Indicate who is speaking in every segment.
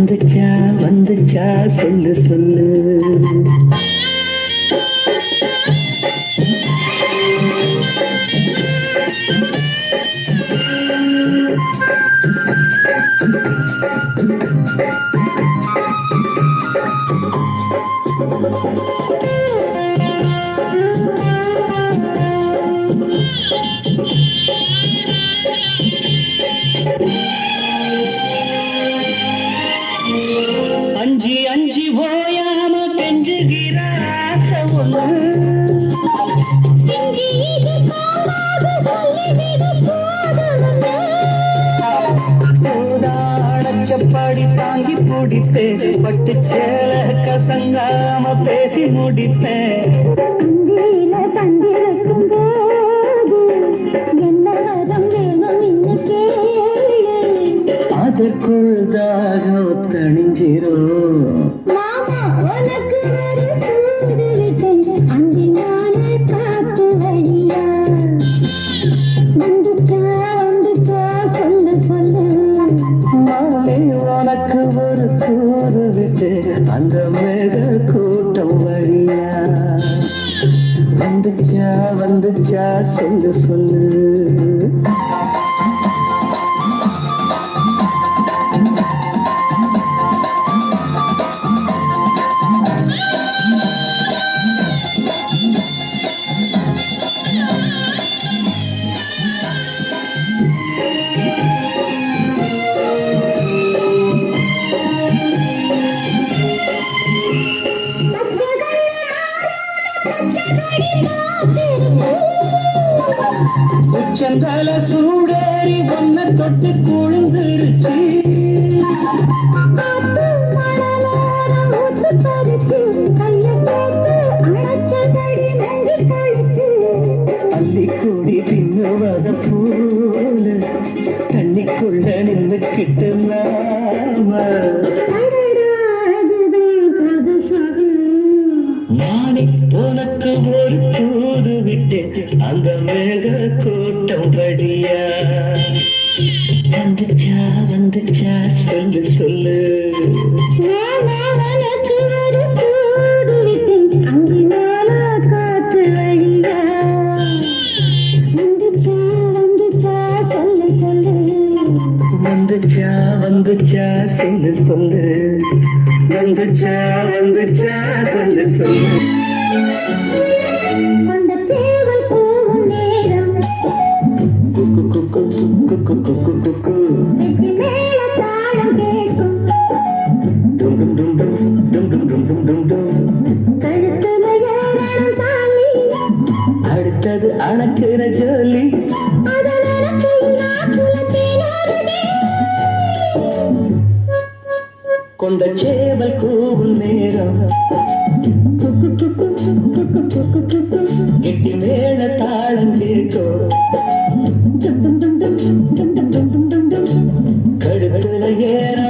Speaker 1: வந்துச்சா வந்துச்சா சொல்லு சொல்லு. பச்சப்பாடி தாங்கி பிடித்தேன் பட்டு சேல கசங்காம பேசி
Speaker 2: முடித்தேன்
Speaker 1: அதற்குள் தாகம் தணிஞ்சிரோ செந்தல சூடேறி ஒன்ன தொட்டு அந்த
Speaker 2: சேவல் கூவுல் நேரம்
Speaker 1: கெட்டி மேல தாளம் கேட்கும்
Speaker 2: கடுகடுல ஏற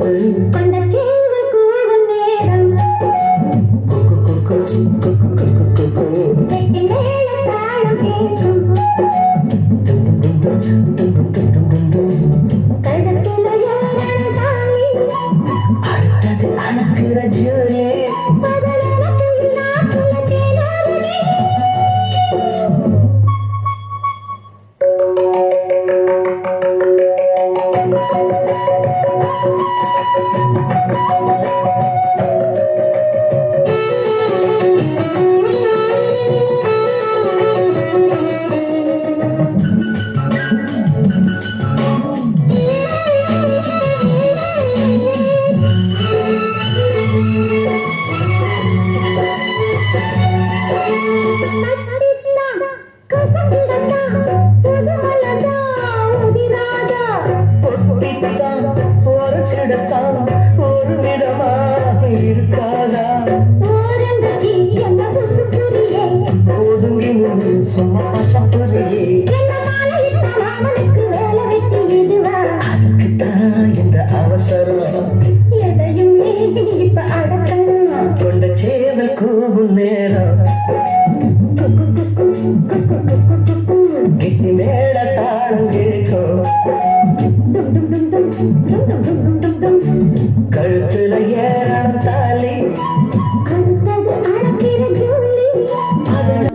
Speaker 2: 我的
Speaker 1: நடத்தான் ஒரு விதமாக இருக்காதா? அவசரம்.
Speaker 2: எதையும்
Speaker 1: கொண்ட சேவல்
Speaker 2: கூவுன்னே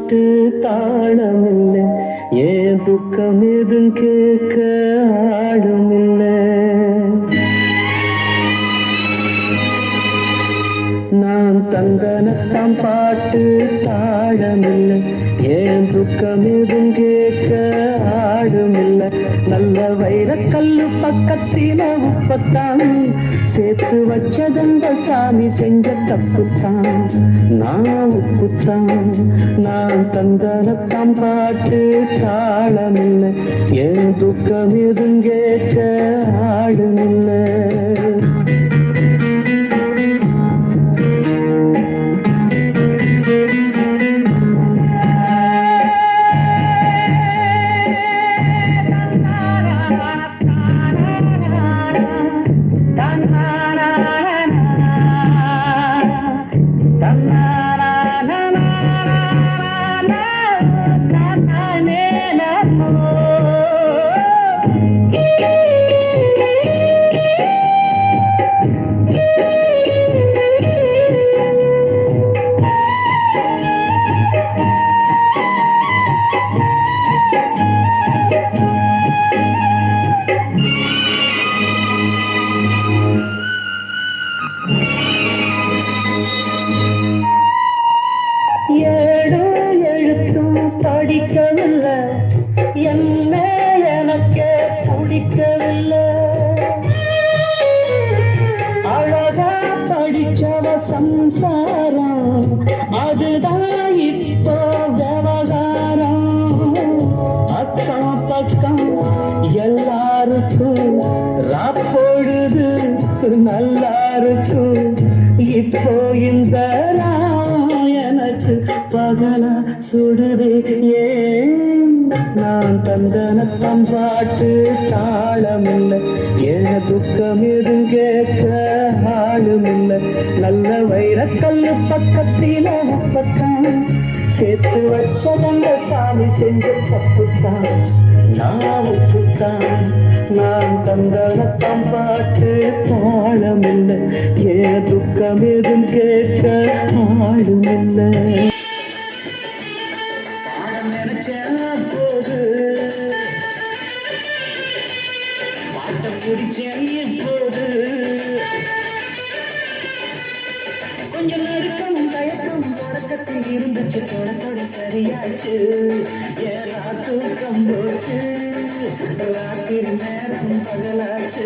Speaker 1: அதற்கு தாளம் இல்லை ஏன் துக்கம் எதுவும் கேட்க ஆடும் இல்லை நான் தந்தனத்தாம் பாட்டு தாழமில்லை ஏன் துக்கம் எதுவும் கேட்க ஆடும் இல்லை நல்ல வைரக்கல்லு பக்கத்தில உப்பத்தான். சேர்த்து வச்சதந்த சாமி செஞ்ச தப்புத்தான். நான் உப்புத்தான். நான் தந்தனத்தாம் பாட்டு தாளமில்லை. என் துக்கம் எதுங்கேற்ற ஆடுமில்லை. எல்லாருக்கும் ராப்பொழுது நல்லா இருக்கும் இப்போ இந்த எனக்கு பகல சுடுதே ஏன் நான் தந்தனத்தம் பாட்டு தாளமில்லை? என துக்கம் எதுவும் கேட்க ஆளும் இல்லை நல்ல வைரக்கல்லு பக்கத்தில உப்பத்தான் சேர்த்து வச்சதங்க சாமி செஞ்ச தப்புத்தான். நான் நான் தந்தனத்தம் பாட்டு தாளமில்லை ஏன் துக்கம் எதுவும் கேட்க ஆளுமில்லை. கொஞ்சம் நடுக்கம் தயக்கம் தொடக்கத்தில் இருந்துச்சு. தொடத்தோட சரியாச்சு தூக்கம் போச்சு. ராத்திரி நேரம் பகலாச்சு.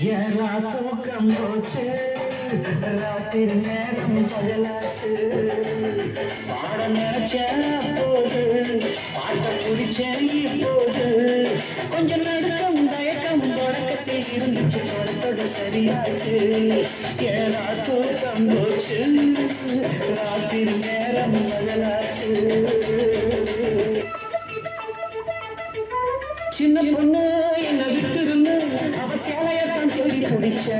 Speaker 1: यह रातों कंगोचे रातिर நேரம் பகலாச்சு பாட நினைச்சேன் அப்போது பாட்ட குடிச்சேன் இப்போது கொஞ்சம் நடக்க இருந்துச்சு தொடத்தோட சரியாச்சு ஏன்னா தூக்கம் போச்சு ராத்திரி நேரம் முதலாச்சு சின்ன பொண்ணு என்ன விட்டுருந்து அவ சேலையத்தான் தேடி பிடிச்ச.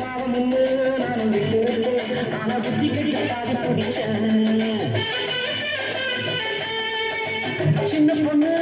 Speaker 1: பாவம்னு நானும் விட்டு ஆனா புத்தி கடிக்காது பிடிச்சேன். சின்ன பொண்ணு